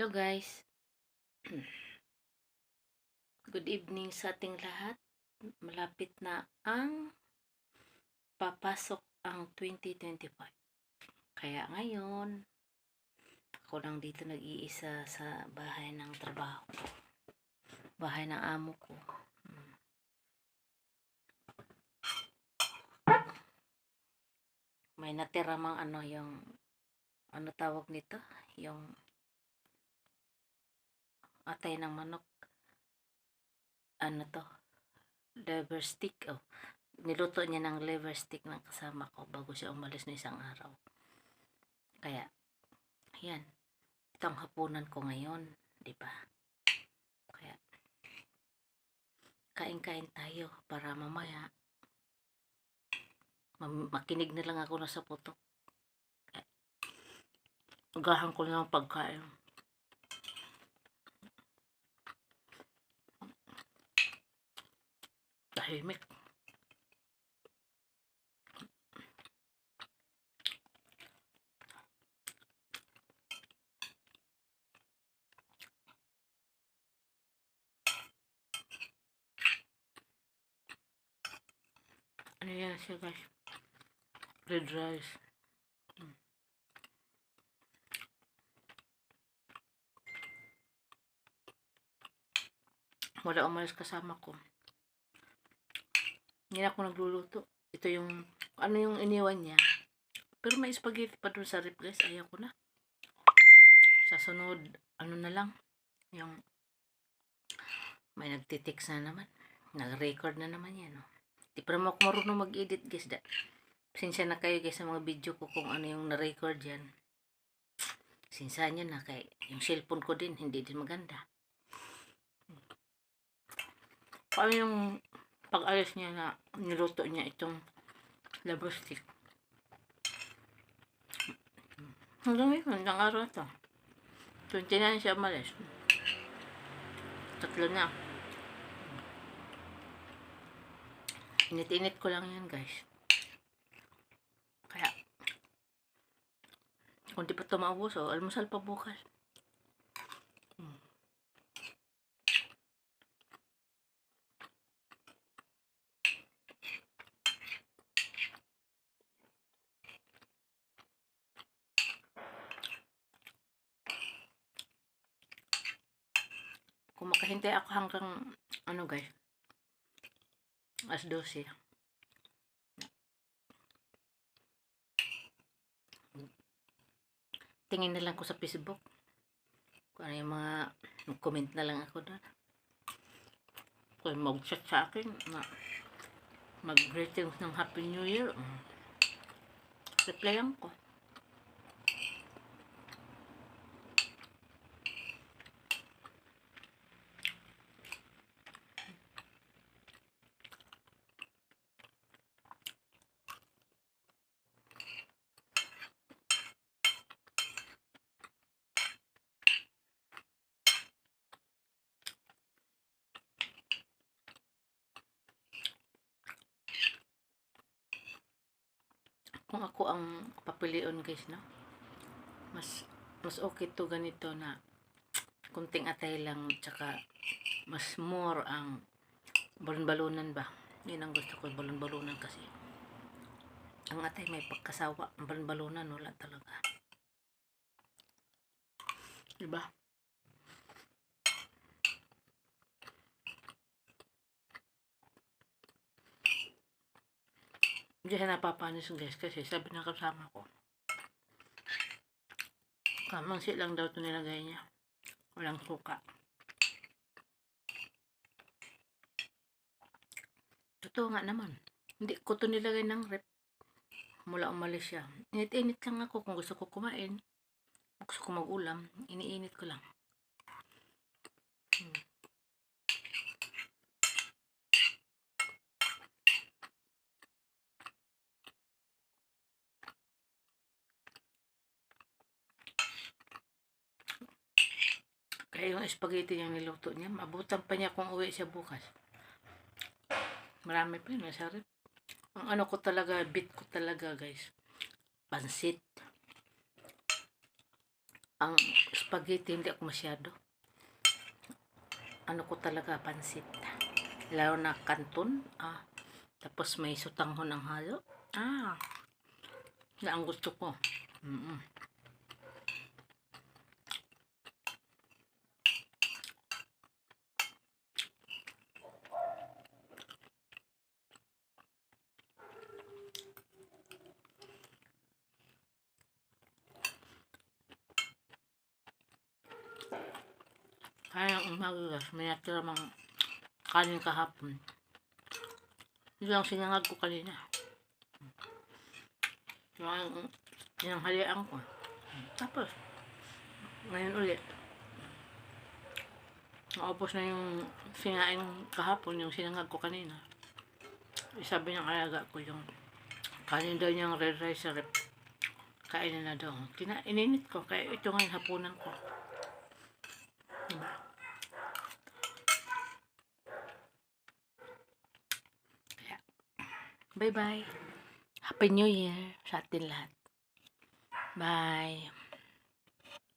Hello guys. Good evening sa ating lahat. Malapit na ang papasok ang 2025. Kaya ngayon, ako lang dito nag-iisa sa bahay ng trabaho ko. Bahay ng amo ko. Hmm. May natira mang ano yung ano tawag nito? Yung atay ng manok. Ano to? Liver stick. Oh. Niluto niya ng liver stick ng kasama ko bago siya umalis na isang araw. Kaya, yan. Ito ang hapunan ko ngayon. Di ba? Kaya, kain-kain tayo para mamaya mam- makinig na lang ako na sa putok. Agahan ko na ang pagkain. Tahimik. Ano yan siya guys? Red rice. Mm. Wala umalis kasama ko. Hindi ako nagluluto. Ito yung, ano yung iniwan niya. Pero may spaghetti pa dun sa rip guys. Ayaw ko na. Sa ano na lang. Yung, may nagtitix na naman. Nag-record na naman yan. No? Di pa naman ako marunong mag-edit guys. Da. Sinsya na kayo guys sa mga video ko kung ano yung na-record yan. Sinsya nyo na kay yung cellphone ko din, hindi din maganda. Paano yung pag-ayos niya na niluto niya itong liver stick. Hanggang ngayon, hanggang araw ito. 29 siya umalis. Tatlo na. Init-init ko lang yan, guys. Kaya, kung di pa ito maubos, oh, almusal pa bukas. Makahintay ako hanggang, ano guys, as 12. Tingin na lang ko sa Facebook. Kung ano yung mga, comment na lang ako doon. Kung mag-chat sa akin, na mag-greetings ng Happy New Year, mm, replyan ko. Kung ako ang papilion guys no? Mas mas okay to ganito na kunting atay lang tsaka mas more ang balon-balunan ba? Yun ang gusto ko balon-balunan kasi. Ang atay may pagkasawa ang balon-balunan wala talaga. Diba Hindi siya napapanis guys kasi sabi ng kasama ko. Kamangsi lang daw ito nilagay niya. Walang suka. Totoo nga naman. Hindi ko ito nilagay ng rep. Mula umalis siya. Init-init lang ako kung gusto ko kumain. Gusto ko mag-ulam. Iniinit ko lang. Kaya yung spaghetti yung niluto niya, mabutan pa niya kung uwi siya bukas. Marami pa yun, masarap. Ang ano ko talaga, bit ko talaga guys. Pansit. ang spaghetti hindi ako masyado. Ano ko talaga pansit. Lalo na kanton. Ah, tapos may sutanghon ng halo. Ah, na ang gusto ko. Mm Kaya ang umaga, may natira mang kanin kahapon. Yun lang sinangag ko kanina. Yung sinanghalian ko. Tapos, ngayon ulit. Naubos na yung sinain kahapon, yung sinangag ko kanina. Sabi ng alaga ko yung kanin daw niyang red rice sa rep. Kainin na daw. Kina ko, kaya ito ngayon hapunan ko. Bye-bye. Happy New Year sa atin lahat. Bye.